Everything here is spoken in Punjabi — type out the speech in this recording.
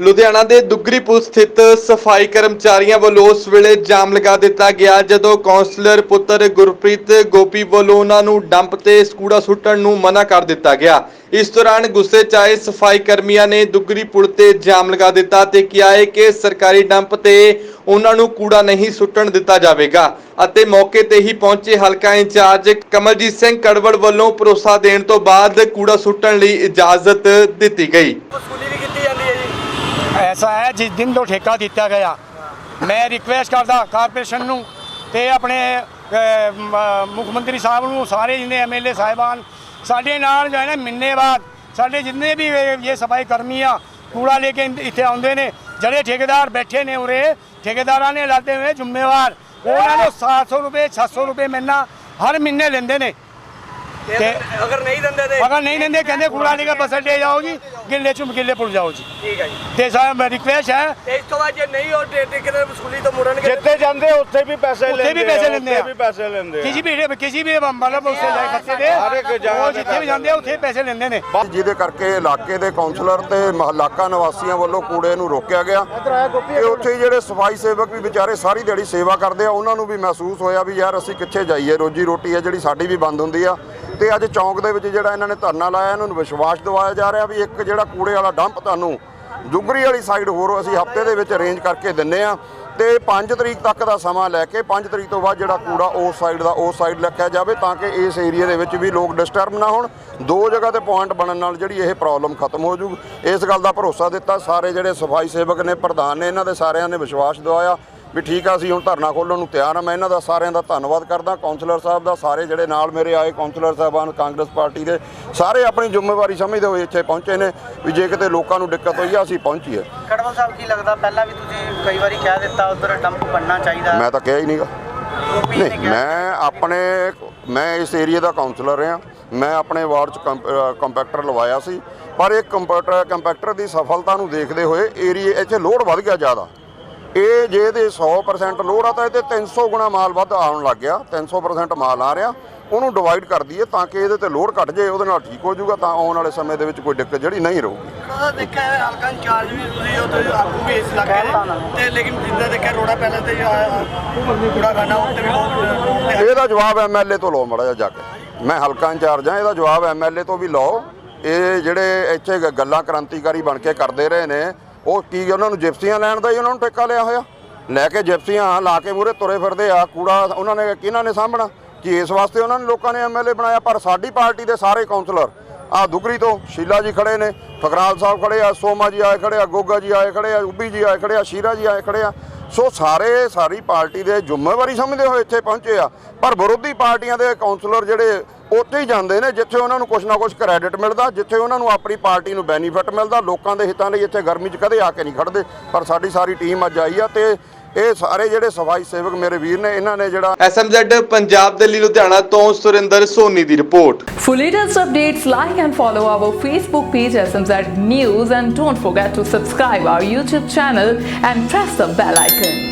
ਲੁਧਿਆਣਾ ਦੇ ਦੁੱਗਰੀ ਪੁਲ ਸਥਿਤ ਸਫ਼ਾਈ ਕਰਮਚਾਰੀਆਂ ਵੱਲੋਂ ਉਸ ਵੇਲੇ ਜਾਮ ਲਗਾ ਦਿੱਤਾ ਗਿਆ, ਜਦੋਂ ਕਾਉਂਸਲਰ ਪੁੱਤਰ ਗੁਰਪ੍ਰੀਤ ਗੋਪੀ ਵੱਲੋਂ ਉਹਨਾਂ ਨੂੰ ਡੰਪ ਤੇ ਕੂੜਾ ਸੁੱਟਣ ਨੂੰ ਮਨਾ ਕਰ ਦਿੱਤਾ ਗਿਆ। ਇਸ ਦੌਰਾਨ ਗੁੱਸੇ 'ਚ ਆਏ ਸਫ਼ਾਈ ਕਰਮੀਆਂ ਨੇ ਦੁੱਗਰੀ ਪੁਲ ਤੇ ਜਾਮ ਲਗਾ ਦਿੱਤਾ ਤੇ ਕਿਹਾ ਹੈ ਕਿ ਸਰਕਾਰੀ ਡੰਪ ਤੇ ਉਹਨਾਂ ਨੂੰ ਕੂੜਾ ਨਹੀਂ ਸੁੱਟਣ ਦਿੱਤਾ ਜਾਵੇਗਾ ਅਤੇ ਮੌਕੇ ਤੇ ਹੀ ਪਹੁੰਚੇ ਹਲਕਾ ਇੰਚਾਰਜ ਕਮਲਜੀਤ ਸਿੰਘ ਕੜਵੜ ਵੱਲੋਂ ਭਰੋਸਾ ਦੇਣ ਤੋਂ ਬਾਅਦ ਕੂੜਾ ਸੁੱਟਣ ਲਈ ਇਜਾਜ਼ਤ ਦਿੱਤੀ ਗਈ ਵਸੂਲੀ ਵੀ ਕੀਤੀ ਜਾਂਦੀ ਹੈ ਜੀ ਐਸਾ ਹੈ, ਜਿਸ ਦਿਨ ਤੋਂ ਠੇਕਾ ਦਿੱਤਾ ਗਿਆ। ਮੈਂ ਰਿਕੁਐਸਟ ਕਰਦਾ ਕਾਰਪੋਰੇਸ਼ਨ ਨੂੰ ਤੇ ਆਪਣੇ ਮੁੱਖ ਮੰਤਰੀ ਸਾਹਿਬ ਨੂੰ, ਸਾਰੇ ਜਿੰਨੇ ਐਮਐਲਏ ਸਾਹਿਬਾਨ, ਸਾਡੇ ਨਾਲ ਜੋ ਹੈ ਨਾ ਮਹੀਨੇ ਬਾਅਦ ਸਾਡੇ ਜਿੰਨੇ ਵੀ ਇਹ ਸਫ਼ਾਈ ਕਰਮੀ ਆ, ਕੂੜਾ ਲੈ ਕੇ ਇੱਥੇ ਆਉਂਦੇ ਨੇ, ਜਿਹੜੇ ਠੇਕੇਦਾਰ ਬੈਠੇ ਨੇ ਉਰੇ, ਠੇਕੇਦਾਰਾਂ ਨੇ ਲਾਦੇ ਹੋਏ ਜ਼ਿੰਮੇਵਾਰ। ਉਹਨਾਂ ਨੂੰ 700 ਰੁਪਏ 600 ਰੁਪਏ ਮਹੀਨਾ ਹਰ ਮਹੀਨੇ ਲੈਂਦੇ ਨੇ। ਤੇ ਅਗਰ ਨਹੀਂ ਦਿੰਦੇ ਤੇ ਅਗਰ ਨਹੀਂ ਲੈਂਦੇ ਕਹਿੰਦੇ ਕੂੜਾ ਲੈ ਕੇ ਬਸ ਅੱਡੇ ਜਾਓ ਜੀ ਗਿੱਲੇ ਚੁੰਮ ਗਿੱਲੇ ਪੁਲ ਜਾਓ ਜੀ। ਠੀਕ ਹੈ ਜੀ। ਤੇ ਸਾਹਿਬ ਰਿਕੁਐਸਟ ਹੈ ਤੇ ਇਸ ਤੋਂ ਬਾਅਦ ਜੇ ਨਹੀਂ ਉਹ ਟੇ- ਠੇਕੇਦਾਰ ਵਸੂਲੀ ਤੋਂ ਮੁੜਨਗੇ ਜਿੱਥੇ ਜਾਂਦੇ ਉੱਥੇ ਵੀ ਪੈਸੇ ਉੱਥੇ ਲੈਂਦੇ ਵੀ ਪੈਸੇ ਲੈਂਦੇ ਉੱਥੇ ਆ। ਵੀ ਪੈਸੇ ਲੈਂਦੇ ਆ। ਕਿਸੇ ਵੀ ਕਿਸੇ ਵੀ ਮਤਲਬ ਉਸੇ ਲੈ ਖੱਤੇ ਦੇ ਹਰ ਇੱਕ ਜਗ੍ਹਾ ਉਹ ਜਿੱਥੇ ਵੀ ਜਾਂਦੇ ਆ ਉੱਥੇ ਪੈਸੇ ਲੈਂਦੇ ਨੇ। ਜਿਹਦੇ ਕਰਕੇ ਇਲਾਕੇ ਦੇ ਕਾਉਂਸਲਰ ਤੇ ਮਹੱਲਾਕਾ ਨਿਵਾਸੀਆਂ ਵੱਲੋਂ ਕੂੜੇ ਨੂੰ ਰੋਕਿਆ ਗਿਆ। ਤੇ ਉੱਥੇ ਜਿਹੜੇ ਸਫ਼ਾਈ ਸੇਵਕ ਵੀ ਵਿਚਾਰੇ ਸਾਰੀ ਦਿਹਾੜੀ ਸੇਵਾ ਕਰਦੇ ਆ ਉਹਨਾਂ ਨੂੰ ਵੀ ਮਹਿਸੂਸ ਹੋਇਆ ਵੀ ਯਾਰ ਅਸੀਂ ਕਿੱਥੇ ਜਾਈਏ ਰੋਜੀ ਰੋਟੀ ਹੈ ਜਿਹੜੀ ਸਾਡੀ ਵੀ ਬੰਦ ਹੁੰਦੀ ਆ। ਤੇ ਅੱਜ ਚੌਂਕ ਦੇ ਵਿੱਚ ਜਿਹੜਾ ਇਹਨਾਂ ਨੇ ਧਰਨਾ ਲਾਇਆ, ਇਹਨਾਂ ਨੂੰ ਵਿਸ਼ਵਾਸ ਦਿਵਾਇਆ ਜਾ ਰਿਹਾ ਵੀ ਇੱਕ ਜਿਹੜਾ ਕੂੜੇ ਵਾਲਾ ਡੰਪ ਤੁਹਾਨੂੰ ਦੁਗਰੀ ਵਾਲੀ ਸਾਈਡ ਹੋਰ ਅਸੀਂ ਹਫ਼ਤੇ ਦੇ ਵਿੱਚ ਅਰੇਂਜ ਕਰਕੇ ਦਿੰਨੇ ਆ। ਤੇ 5 ਤਰੀਕ ਤੱਕ ਦਾ ਸਮਾਂ ਲੈ ਕੇ 5 ਤਰੀਕ ਤੋਂ ਬਾਅਦ ਜਿਹੜਾ ਕੂੜਾ ਉਸ ਸਾਈਡ ਦਾ, ਉਸ ਸਾਈਡ ਰੱਖਿਆ ਜਾਵੇ ਤਾਂ ਕਿ ਇਸ ਏਰੀਆ ਦੇ ਵਿੱਚ ਵੀ ਲੋਕ ਡਿਸਟਰਬ ਨਾ ਹੋਣ। ਦੋ ਜਗ੍ਹਾ ਤੇ ਪੁਆਇੰਟ ਬਣਨ ਨਾਲ ਜਿਹੜੀ ਇਹ ਪ੍ਰੋਬਲਮ ਖਤਮ ਹੋ ਜੂ। ਇਸ ਗੱਲ ਦਾ ਭਰੋਸਾ ਦਿੱਤਾ। ਸਾਰੇ ਜਿਹੜੇ ਸਫ਼ਾਈ ਸੇਵਕ ਨੇ, ਪ੍ਰਧਾਨ ਨੇ, ਇਹਨਾਂ ਦੇ ਸਾਰਿਆਂ ਨੇ ਵਿਸ਼ਵਾਸ ਦਿਵਾਇਆ। ਵੀ ਠੀਕ ਆ ਅਸੀਂ ਹੁਣ ਧਰਨਾ ਖੋਲ੍ਹਣ ਨੂੰ ਤਿਆਰ ਆ। ਮੈਂ ਇਹਨਾਂ ਦਾ ਸਾਰਿਆਂ ਦਾ ਧੰਨਵਾਦ ਕਰਦਾ। ਕਾਉਂਸਲਰ ਸਾਹਿਬ ਦਾ ਸਾਰੇ ਜਿਹੜੇ ਨਾਲ ਮੇਰੇ ਆਏ ਕਾਉਂਸਲਰ ਸਾਹਿਬਾਨ ਕਾਂਗਰਸ ਪਾਰਟੀ ਦੇ ਸਾਰੇ ਆਪਣੀ ਜ਼ਿੰਮੇਵਾਰੀ ਸਮਝਦੇ ਹੋਏ ਇੱਥੇ ਪਹੁੰਚੇ ਨੇ ਵੀ ਜੇ ਕਿਤੇ ਲੋਕਾਂ ਨੂੰ ਦਿੱਕਤ ਹੋਈ ਆ ਅਸੀਂ ਪਹੁੰਚੀਏ। ਕੜਵਲ ਸਾਹਿਬ ਕੀ ਲੱਗਦਾ? ਪਹਿਲਾਂ ਵੀ ਤੁਸੀਂ ਕਈ ਵਾਰੀ ਕਹਿ ਦਿੱਤਾ ਉਧਰ ਡੰਪ ਬਣਨਾ ਚਾਹੀਦਾ। ਮੈਂ ਤਾਂ ਕਿਹਾ ਹੀ ਨਹੀਂਗਾ ਨਹੀਂ ਮੈਂ ਆਪਣੇ ਮੈਂ ਇਸ ਏਰੀਆ ਦਾ ਕਾਉਂਸਲਰ ਰਿਹਾ। ਮੈਂ ਆਪਣੇ ਵਾਰਡ ਚ ਕੰਪੈਕਟਰ ਲਵਾਇਆ ਸੀ। ਪਰ ਇਹ ਕੰਪਿਊਟਰ ਕੰਪੈਕਟਰ ਦੀ ਸਫਲਤਾ ਨੂੰ ਦੇਖਦੇ ਹੋਏ ਏਰੀਆ ਇੱਥੇ ਲੋਡ ਵੱਧ ਗਿਆ ਜ਼ਿਆਦਾ। ਇਹ ਜੇ ਇਹਦੇ 100% ਲੋਡ ਆ ਤਾਂ ਇਹਦੇ 300 ਗੁਣਾ ਮਾਲ ਵੱਧ ਆਉਣ ਲੱਗ ਗਿਆ। 300% ਮਾਲ ਆ ਰਿਹਾ। ਉਹਨੂੰ ਡਿਵਾਈਡ ਕਰ ਦਈਏ ਤਾਂ ਕਿ ਇਹਦੇ ਤੇ ਲੋਡ ਘਟ ਜਾਏ ਉਹਦੇ ਨਾਲ ਠੀਕ ਹੋ ਜਾਊਗਾ ਤਾਂ ਆਉਣ ਵਾਲੇ ਸਮੇਂ ਦੇ ਵਿੱਚ ਕੋਈ ਦਿੱਕਤ ਜਿਹੜੀ ਨਹੀਂ ਰਹੂਗੀ। ਉਹਦਾ ਦੇਖਿਆ ਹਲਕਾ ਇੰਚਾਰਜ ਵੀ ਤੁਸੀਂ ਉਹ ਤੋਂ ਆਗੂ ਵੀ ਇਸ ਇਲਾਕੇ ਦੇ? ਤੇ ਲੇਕਿਨ ਜਿੱਦਾਂ ਦੇਖਿਆ ਰੋੜਾ ਪਹਿਲੇ ਤੇ ਕੂੜਾ ਖਾਨਾ ਉੱਤੇ ਵੀ ਬਹੁਤ ਤੇ ਇਹਦਾ ਜਵਾਬ ਐਮਐਲਏ ਤੋਂ ਲਓ ਮੜਾ ਜਾ ਜਾ ਕੇ। ਮੈਂ ਹਲਕਾ ਇੰਚਾਰਜ ਹਾਂ ਇਹਦਾ ਜਵਾਬ ਐਮਐਲਏ ਤੋਂ ਵੀ ਲਓ। ਇਹ ਜਿਹੜੇ ਇੱਥੇ ਗੱਲਾਂ ਕ੍ਰਾਂਤੀਕਾਰੀ ਬਣ ਕੇ ਕਰਦੇ ਰਹੇ ਨੇ ਉਹ ਕੀ ਉਹਨਾਂ ਨੂੰ ਜਿਪਸੀਆਂ ਲੈਣ ਦਾ ਹੀ ਉਹਨਾਂ ਨੂੰ ਠੇਕਾ ਲਿਆ ਹੋਇਆ। ਲੈ ਕੇ ਜਿਪਸੀਆਂ ਲਾ ਕੇ ਮੂਰੇ ਤੁਰੇ ਫਿਰਦੇ ਆ, ਕੂੜਾ ਉਹਨਾਂ ਨੇ ਕਿਹਨਾਂ ਨੇ ਸਾਂਭਣਾ? ਕਿ ਇਸ ਵਾਸਤੇ ਉਹਨਾਂ ਨੇ ਲੋਕਾਂ ਨੇ ਐਮਐਲਏ ਬਣਾਇਆ? ਪਰ ਸਾਡੀ ਪਾਰਟੀ ਦੇ ਸਾਰੇ ਕਾਉਂਸਲਰ ਆ ਦੁਗਰੀ ਤੋਂ ਸ਼ੀਲਾ ਜੀ ਖੜੇ ਨੇ ਫਕਰਾਲ ਸਾਹਿਬ ਖੜੇ ਆ, ਸੋਮਾ ਜੀ ਆਏ ਖੜੇ ਆ, ਗੋਗਾ ਜੀ ਆਏ ਖੜੇ ਆ ਉੱਬੀ ਜੀ ਆਏ ਖੜੇ ਆ, ਸ਼ੀਰਾ ਜੀ ਆਏ ਖੜੇ ਆ। ਸੋ ਸਾਰੇ, ਸਾਰੀ ਪਾਰਟੀ ਦੇ ਜ਼ਿੰਮੇਵਾਰੀ ਸਮਝਦੇ ਹੋਏ ਇੱਥੇ ਪਹੁੰਚੇ ਆ। ਪਰ ਵਿਰੋਧੀ ਪਾਰਟੀਆਂ ਦੇ ਕਾਉਂਸਲਰ ਜਿਹੜੇ ਉੱਥੇ ਹੀ ਜਾਂਦੇ ਨੇ ਜਿੱਥੇ ਉਹਨਾਂ ਨੂੰ ਕੁਛ ਨਾ ਕੁਛ ਕ੍ਰੈਡਿਟ ਮਿਲਦਾ ਜਿੱਥੇ ਉਹਨਾਂ ਨੂੰ ਆਪਣੀ ਪਾਰਟੀ ਨੂੰ ਬੈਨੀਫਿਟ ਮਿਲਦਾ ਲੋਕਾਂ ਦੇ ਹਿੱਤਾਂ ਲਈ ਇੱਥੇ ਗਰਮੀ 'ਚ ਕਦੇ ਆ ਕੇ ਨਹੀਂ ਖੜਦੇ ਪਰ ਸਾਡੀ ਸਾਰੀ ਟੀਮ ਅੱਜ ਆਈ ਆ ਤੇ ਇਹ ਸਾਰੇ ਜਿਹੜੇ ਸਫ਼ਾਈ ਸੇਵਕ ਮੇਰੇ ਵੀਰ ਨੇ ਇਹਨਾਂ ਨੇ ਜਿਹੜਾ ਐਸਐਮਜ਼ੈਡ ਪੰਜਾਬ ਦੇ ਲਈ ਲੁਧਿਆਣਾ ਤੋਂ ਸੁਰਿੰਦਰ ਸੋਨੀ ਦੀ report For latest updates, like and follow our Facebook page SMZ News and don't forget to subscribe our YouTube channel and press the bell icon.